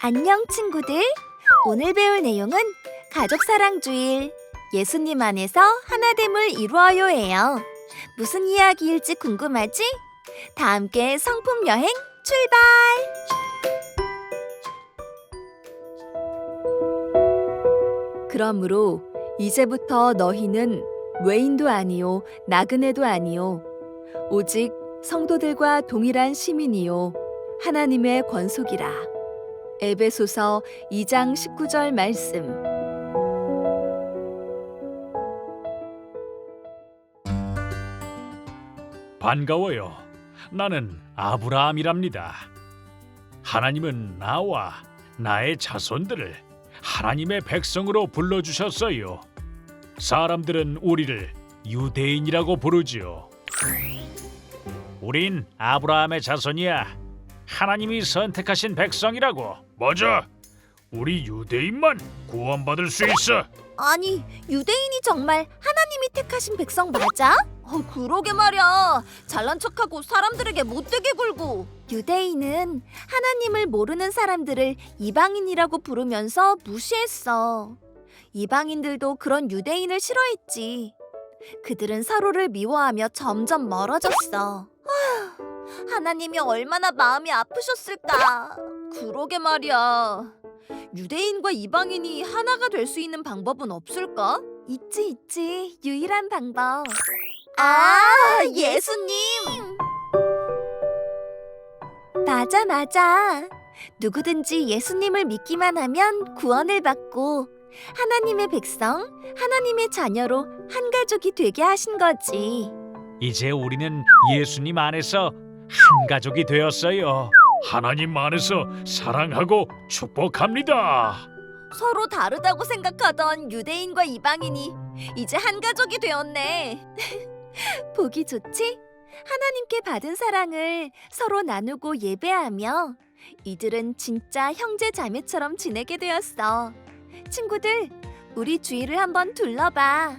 안녕 친구들. 오늘 배울 내용은 가족 사랑 주일 예수님 안에서 하나됨을 이루어요예요. 무슨 이야기일지 궁금하지? 다 함께 성품 여행 출발. 그러므로 이제부터 너희는 외인도 아니요 나그네도 아니요 오직 성도들과 동일한 시민이요 하나님의 권속이라. 에베소서 2장 19절 말씀. 반가워요. 나는 아브라함이랍니다. 하나님은 나와 나의 자손들을 하나님의 백성으로 불러 주셨어요. 사람들은 우리를 유대인이라고 부르지요. 우린 아브라함의 자손이야. 하나님이 선택하신 백성이라고. 맞아. 우리 유대인만 구원받을 수 있어. 아니, 유대인이 정말 하나님이 택하신 백성 맞아? 어, 그러게 말이야. 잘난 척하고 사람들에게 못되게 굴고. 유대인은 하나님을 모르는 사람들을 이방인이라고 부르면서 무시했어. 이방인들도 그런 유대인을 싫어했지. 그들은 서로를 미워하며 점점 멀어졌어. 하나님이 얼마나 마음이 아프셨을까. 그러게 말이야. 유대인과 이방인이 하나가 될 수 있는 방법은 없을까? 있지 있지 유일한 방법 아 예수님 맞아 맞아 누구든지 예수님을 믿기만 하면 구원을 받고 하나님의 백성 하나님의 자녀로 한 가족이 되게 하신 거지 이제 우리는 예수님 안에서 한 가족이 되었어요. 하나님 안에서 사랑하고 축복합니다. 서로 다르다고 생각하던 유대인과 이방인이 이제 한 가족이 되었네. 보기 좋지? 하나님께 받은 사랑을 서로 나누고 예배하며 이들은 진짜 형제 자매처럼 지내게 되었어. 친구들, 우리 주위를 한번 둘러봐.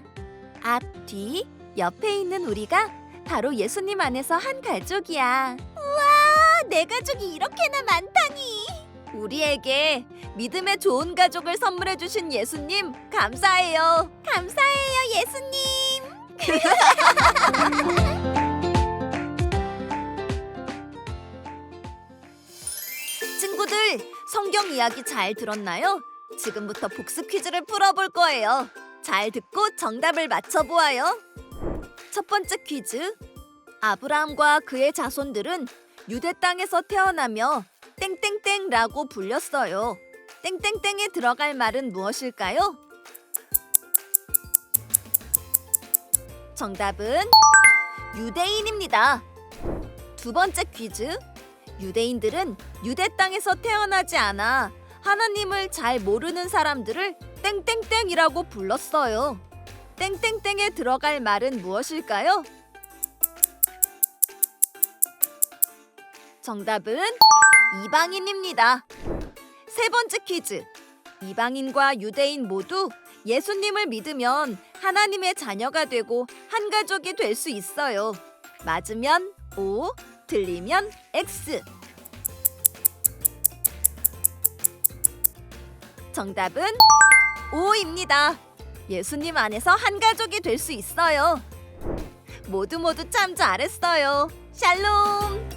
앞, 뒤, 옆에 있는 우리가 바로 예수님 안에서 한 가족이야. 우와, 내 가족이 이렇게나 많다니. 우리에게 믿음의 좋은 가족을 선물해 주신 예수님 감사해요. 감사해요, 예수님. 친구들, 성경 이야기 잘 들었나요? 지금부터 복습 퀴즈를 풀어볼 거예요. 잘 듣고 정답을 맞춰보아요. 첫 번째 퀴즈. 아브라함과 그의 자손들은 유대 땅에서 태어나며 땡땡땡라고 불렸어요. 땡땡땡에 들어갈 말은 무엇일까요? 정답은 유대인입니다. 두 번째 퀴즈. 유대인들은 유대 땅에서 태어나지 않아 하나님을 잘 모르는 사람들을 땡땡땡이라고 불렀어요. 땡땡땡에 들어갈 말은 무엇일까요? 정답은 이방인입니다. 세 번째 퀴즈. 이방인과 유대인 모두 예수님을 믿으면 하나님의 자녀가 되고 한 가족이 될 수 있어요. 맞으면 O, 틀리면 X. 정답은 O입니다. 예수님 안에서 한 가족이 될 수 있어요. 모두 모두 참 잘했어요. 샬롬.